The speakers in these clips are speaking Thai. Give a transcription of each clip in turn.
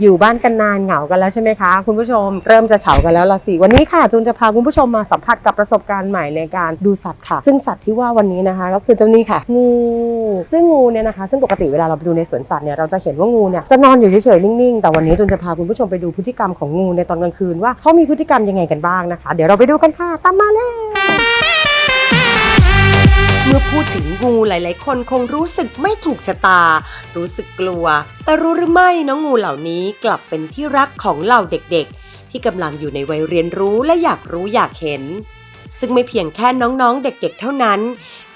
อยู่บ้านกันนานเหงากันแล้วใช่ไหมคะ คุณผู้ชมเริ่มจะเฉากันแล้วละสิ วันนี้ค่ะจูนจะพาคุณผู้ชมมาสัมผัสกับประสบการณ์ใหม่ในการดูสัตว์ค่ะ ซึ่งสัตว์ที่ว่าวันนี้นะคะ ก็คือเจ้านี่ค่ะ งูซึ่งงูเนี่ยนะคะ ซึ่งปกติเวลาเราไปดูในสวนสัตว์เนี่ยเราจะเห็นว่างูเนี่ยจะนอนอยู่เฉยๆนิ่งๆแต่วันนี้จูนจะพาคุณผู้ชมไปดูพฤติกรรมของงูในตอนกลางคืนว่าเขามีพฤติกรรมยังไงกันบ้างนะคะ เดี๋ยวเราไปดูกันค่ะตามมาเลย เมื่อพูดถึงงูหลายๆ คนคงรู้สึกไม่ถูกชะตา รู้สึกกลัว แต่รู้หรือไม่น้องงูเหล่านี้กลับเป็นที่รักของเหล่าเด็กๆ ที่กำลังอยู่ในวัยเรียนรู้และอยากรู้อยากเห็น ซึ่งไม่เพียงแค่น้องๆ เด็กๆ เท่านั้น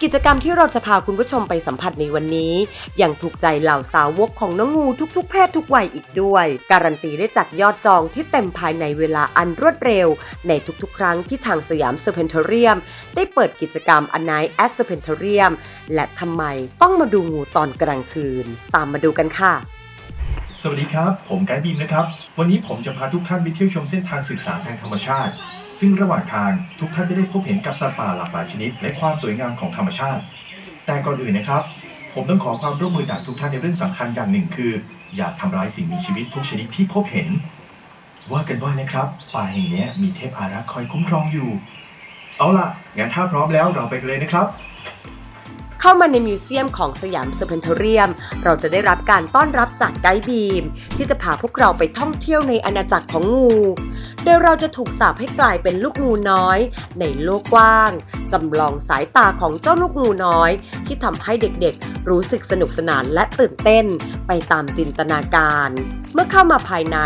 กิจกรรมที่เราจะพาคุณผู้ชมไปสัมผัสในวันนี้ ยังถูกใจเหล่าสาวกของน้องงูทุกๆ เพศทุกวัยอีกด้วย การันตีได้จากยอดจองที่เต็มภายในเวลาอันรวดเร็ว ในทุกๆ ครั้งที่ทางสยามเซอร์เพนเทเรียม ได้เปิดกิจกรรม A Night at Serpentarium และทำไมต้องมาดูงูตอนกลางคืน ตามมาดูกันค่ะสวัสดีครับ ผมไกด์บีมนะครับ วันนี้ผมจะพาทุกท่านไปเที่ยวชมเส้นทางศึกษาทางธรรมชาติ ซึ่งระหว่างทางทุกท่านจะได้พบเห็นกับสัตว์ป่าหลากหลายชนิด และความสวยงามของธรรมชาติ แต่ก่อนอื่นนะครับ ผมต้องขอความร่วมมือจากทุกท่านในเรื่องสำคัญอย่างหนึ่งคือ อย่าทำร้ายสิ่งมีชีวิตทุกชนิดที่พบเห็น ว่ากันว่านะครับ ป่าแห่งนี้มีเทพอารักษ์คอยคุ้มครองอยู่ เอาล่ะงั้นถ้าพร้อมแล้วเราไปกันเลยนะครับ เข้ามาในมิวเซียมของสยามเซอร์เพนเทเรียม เราจะได้รับการต้อนรับจากไกด์บีม ที่จะพาพวกเราไปท่องเที่ยวในอาณาจักรของงู โดยเราจะถูกสาปให้กลายเป็นลูกงูน้อย ในโลกกว้างจำลองสายตาของเจ้าลูกงูน้อย ที่ทำให้เด็กๆ รู้สึกสนุกสนานและตื่นเต้น ไปตามจินตนาการ เมื่อเข้ามาภายใน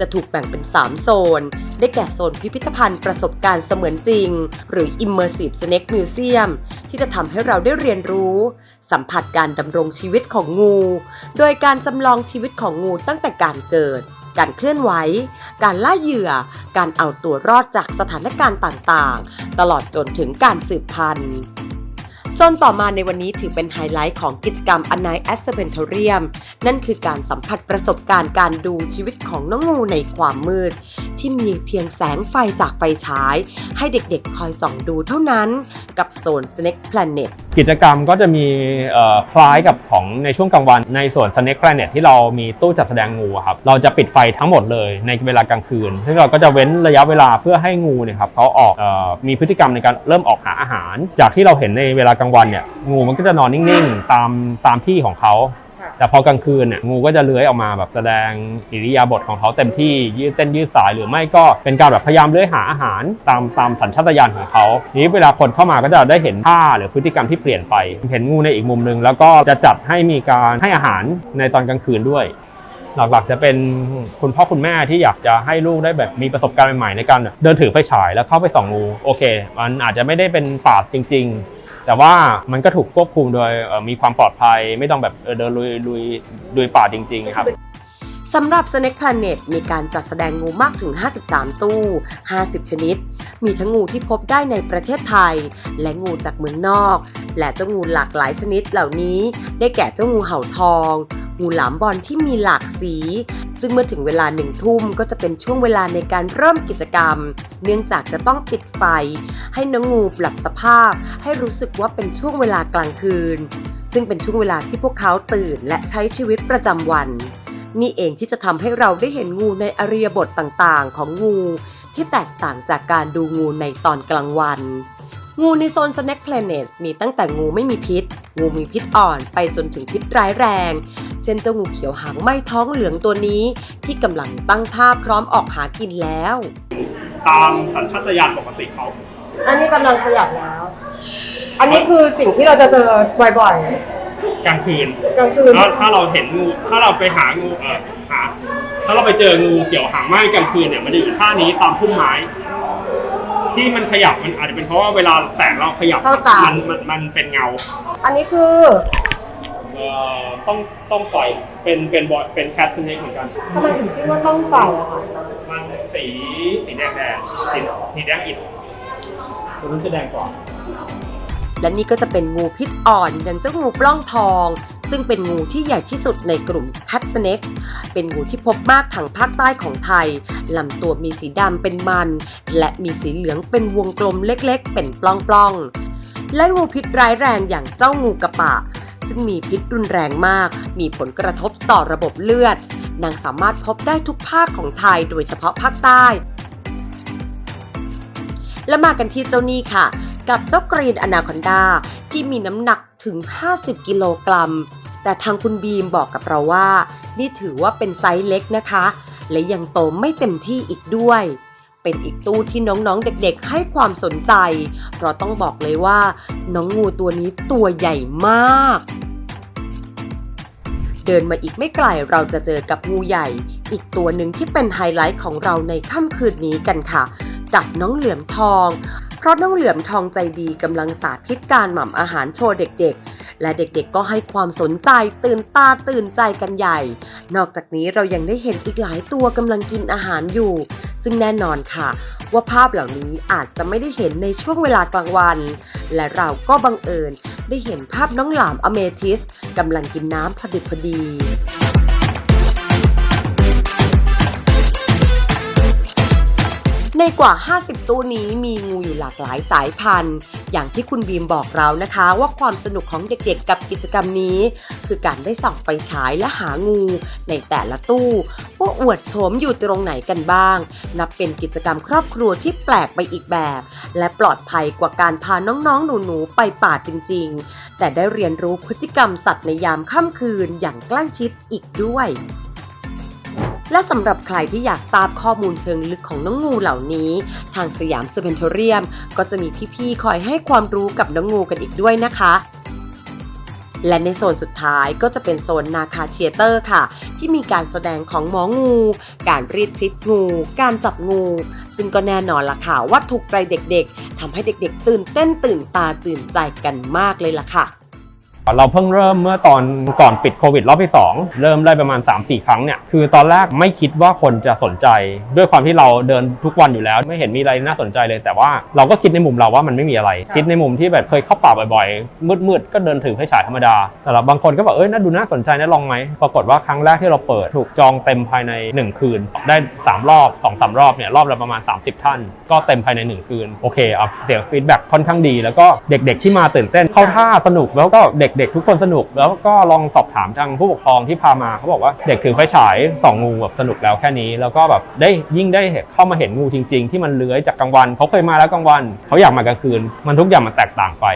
จะถูกแบ่งเป็น 3 โซน ได้แก่โซนพิพิธภัณฑ์ประสบการณ์เสมือนจริง หรือ Immersive Snake Museum ที่จะทำให้เราได้เรียนรู้สัมผัสการดำรงชีวิตของงู โดยการจำลองชีวิตของงูตั้งแต่การเกิด การเคลื่อนไหว การล่าเหยื่อ การเอาตัวรอดจากสถานการณ์ต่างๆ ตลอดจนถึงการสืบพันธุ์โซนต่อมาในวันนี้ถือเป็นไฮไลท์ของกิจกรรม A Night at Serpentarium นั่นคือการสัมผัสประสบการณ์การดูชีวิตของน้องงูในความมืดที่มีเพียงแสงไฟจากไฟฉาย ให้เด็กๆคอยส่องดูเท่านั้นกับโซน Snake Planet กิจกรรมก็จะมีคล้ายกับของในช่วงกลางวันในส่วน Snake Planet ที่เรามีตู้จัดแสดงงูครับเราจะปิดไฟทั้งหมดเลยในเวลากลางคืนซึ่งเราก็จะเว้นระยะเวลาเพื่อให้งูเนี่ยครับเขาออกออมีพฤติกรรมในการเริ่มออกหาอาหาร จากที่เราเห็นในเวลากลางวันเนี่ยงูมันก็จะนอนนิ่งๆ ตามตามที่ของเขา แต่พอกลางคืนเนี่ยงูก็จะเลื้อยออกมาแบบแสดงอิริยาบถของเขาเต็มที่ยืดเต้นยืดสายหรือไม่ก็เป็นการแบบพยายามเลื้อยหาอาหารตามตามสัญชาตญาณของเขาทีนี้เวลาคนเข้ามาก็จะได้เห็นท่าหรือพฤติกรรมที่เปลี่ยนไปเห็นงูในอีกมุมหนึ่งแล้วก็จะจัดให้มีการให้อาหารในตอนกลางคืนด้วยหลักๆจะเป็นคุณพ่อคุณแม่ที่อยากจะให้ลูกได้แบบมีประสบการณ์ใหม่ๆในการเดินถือไฟฉายแล้วเข้าไปส่องงูโอเค มันอาจจะไม่ได้เป็นป่าจริง ๆ แต่ว่ามันก็ถูกควบคุมโดยมีความปลอดภัยไม่ต้องแบบเออเดินลุยลุยลุยป่าจริง ๆ ครับสำหรับ Snake Planet มีการจัดแสดงงูมากถึง 53 ตู้ 50 ชนิด มีทั้งงูที่พบได้ในประเทศไทย และงูจากเมืองนอก และเจ้างูหลากหลายชนิดเหล่านี้ ได้แก่เจ้างูเห่าทอง งูหลามบอลที่มีหลากสี ซึ่งเมื่อถึงเวลาหนึ่งทุ่มก็จะเป็นช่วงเวลาในการเริ่มกิจกรรม เนื่องจากจะต้องปิดไฟ ให้น้องงูปรับสภาพ ให้รู้สึกว่าเป็นช่วงเวลากลางคืน ซึ่งเป็นช่วงเวลาที่พวกเขาตื่นและใช้ชีวิตประจำวัน นี่เองที่จะทำให้เราได้เห็นงูในอริยบทต่างๆ ของงู ที่แตกต่างจากการดูงูในตอนกลางวันงูในโซน Snack Planet มีตั้งแต่งูไม่มีพิษ งูมีพิษอ่อนไปจนถึงพิษร้ายแรง เช่นเจ้างูเขียวหางไหม้ท้องเหลืองตัวนี้ ที่กำลังตั้งท่าพร้อมออกหากินแล้ว ตามสัญชาตญาณปกติเขาอันนี้กำลังขยับแล้ว อันนี้คือสิ่งที่เราจะเจอบ่อยกลางคืนๆกลางคืนถ้าถ้าเราเห็นงูถ้าเราไปหางูเออหาถ้าเราไปเจองูเขียวหางไหม้กลางคืนเนี่ยมันจะอยู่ท่านี้ตามพุ่มไม้ ที่มันขยับมันอาจจะเป็นเพราะว่าเวลาแสงเราขยับเข้าตามันมันมันเป็นเงา อันนี้คือ เอ่อต้องต้องไฟเป็นเป็นบอเป็นแคสเนกเหมือนกัน ทำไมถึงชื่อว่าต้องใส่อะคะมันสีสีแดงแดงสีสีแดงอิฐตัวนู้นจะแดงกว่า และนี่ก็จะเป็นงูพิษอ่อนอย่างเจ้างูปล้องทอง ซึ่งเป็นงูที่ใหญ่ที่สุดในกลุ่ม Cat Snakes เป็นงูที่พบมากทางภาคใต้ของไทยลำตัวมีสีดำเป็นมัน และมีสีเหลืองเป็นวงกลมเล็กๆ เป็นปล้องๆและงูพิษร้ายแรงอย่างเจ้างูกระปะ ซึ่งมีพิษรุนแรงมาก มีผลกระทบต่อระบบเลือด นางสามารถพบได้ทุกภาคของไทยโดยเฉพาะภาคใต้ และมากันที่เจ้านี่ค่ะ กับเจ้ากรีนอนาคอนดาที่มีน้ำหนักถึง 50 กิโลกรัม แต่ทางคุณบีมบอกกับเราว่า นี่ถือว่าเป็นไซส์เล็กนะคะ และยังโตไม่เต็มที่อีกด้วย เป็นอีกตู้ที่น้องๆเด็กๆ ให้ความสนใจ เพราะต้องบอกเลยว่า น้องงูตัวนี้ตัวใหญ่มาก เดินมาอีกไม่ไกลเราจะเจอกับงูใหญ่ อีกตัวหนึ่งที่เป็นไฮไลท์ของเราในค่ำคืนนี้กันค่ะ กับน้องเหลือมทอง เพราะน้องเหลือมทองใจดีกำลังสาธิตการหม่ำอาหารโชว์เด็กๆ และเด็กๆก็ให้ความสนใจตื่นตาตื่นใจกันใหญ่ นอกจากนี้เรายังได้เห็นอีกหลายตัวกำลังกินอาหารอยู่ ซึ่งแน่นอนค่ะ ว่าภาพเหล่านี้อาจจะไม่ได้เห็นในช่วงเวลากลางวัน และเราก็บังเอิญได้เห็นภาพน้องหลามอเมทิสกำลังกินน้ำพอดิบพอดี ในกว่า 50 ตู้นี้มีงูอยู่หลากหลายสายพันธุ์ อย่างที่คุณบีมบอกเรานะคะว่าความสนุกของเด็กๆกับกิจกรรมนี้ คือการได้ส่องไฟฉายและหางู ในแต่ละตู้ว่าอวดโฉมอยู่ตรงไหนกันบ้าง นับเป็นกิจกรรมครอบครัวที่แปลกไปอีกแบบ และปลอดภัยกว่าการพาน้องๆ หนูๆ ไปป่าจริงๆ แต่ได้เรียนรู้พฤติกรรมสัตว์ในยามค่ำคืนอย่างใกล้ชิดอีกด้วย และสำหรับใครที่อยากทราบข้อมูลเชิงลึกของน้องงูเหล่านี้ ทางสยามสเปนเทเรียม ก็จะมีพี่ๆคอยให้ความรู้กับน้องงูกันอีกด้วยนะคะและในโซนสุดท้ายก็จะเป็นโซนนาคาเทเตอร์ค่ะ ที่มีการแสดงของหมองู การรีดพิษงู การจับงู ซึ่งก็แน่นอนล่ะค่ะว่าถูกใจเด็กๆทำให้เด็กๆ ตื่นเต้นตื่นตาตื่นใจกันมากเลยล่ะค่ะ เราเพิ่งเริ่มเมื่อตอนก่อนปิดโควิดรอบที่ 2 เริ่มได้ประมาณ 3-4 ครั้งเนี่ยคือตอนแรกไม่คิดว่าคนจะสนใจ ด้วยความที่เราเดินทุกวันอยู่แล้ว ไม่เห็นมีอะไรน่าสนใจเลย แต่ว่าเราก็คิดในมุมเราว่ามันไม่มีอะไร คิดในมุมที่แบบเคยเข้าป่าบ่อยๆมืดๆก็เดินถือไฟฉายธรรมดาแต่เราบางคนก็บอกเอ้ยน่าดูน่าสนใจนะลองไหมปรากฏว่าครั้งแรกที่เราเปิดถูกจองเต็มภายใน 1 คืน ได้ 3 รอบ2-3รอบเนี่ยรอบละประมาณ 30 ท่าน ก็เต็มภายใน 1 คืนโอเคเอาเสียงฟีดแบ็กค่อนข้างดี แล้วก็เด็ก ๆ ที่มาตื่นเต้นเข้าท่าสนุกแล้วก็เด็กๆทุกคนสนุก แล้วก็ลองสอบถามทางผู้ปกครองที่พามาเขาบอกว่าเด็กถือไฟฉายส่องงูแบบสนุกแล้วแค่นี้ แล้วก็แบบได้ยิ่งได้เข้ามาเห็นงูจริง ๆ ที่มันเลื้อยจากกลางวันเขาเคยมาแล้วกลางวันเขาอยากมากลางคืน มันทุกอย่างมันแตกต่างไป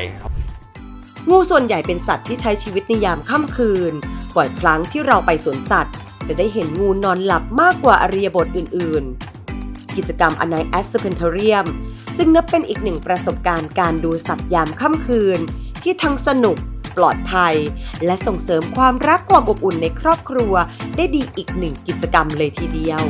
งูส่วนใหญ่เป็นสัตว์ที่ใช้ชีวิตในยามค่ำคืนบ่อยครั้งที่เราไปสวนสัตว์ จะได้เห็นงูนอนหลับมากกว่าอริยบทอื่น ๆ กิจกรรมอนไนแอสเพนเทเรียมจึงนับเป็นอีกหนึ่งประสบการณ์การดูสัตว์ยามค่ำคืน ที่ทั้งสนุก ปลอดภัย และส่งเสริมความรักความอบอุ่นในครอบครัว ได้ดีอีกหนึ่งกิจกรรมเลยทีเดียว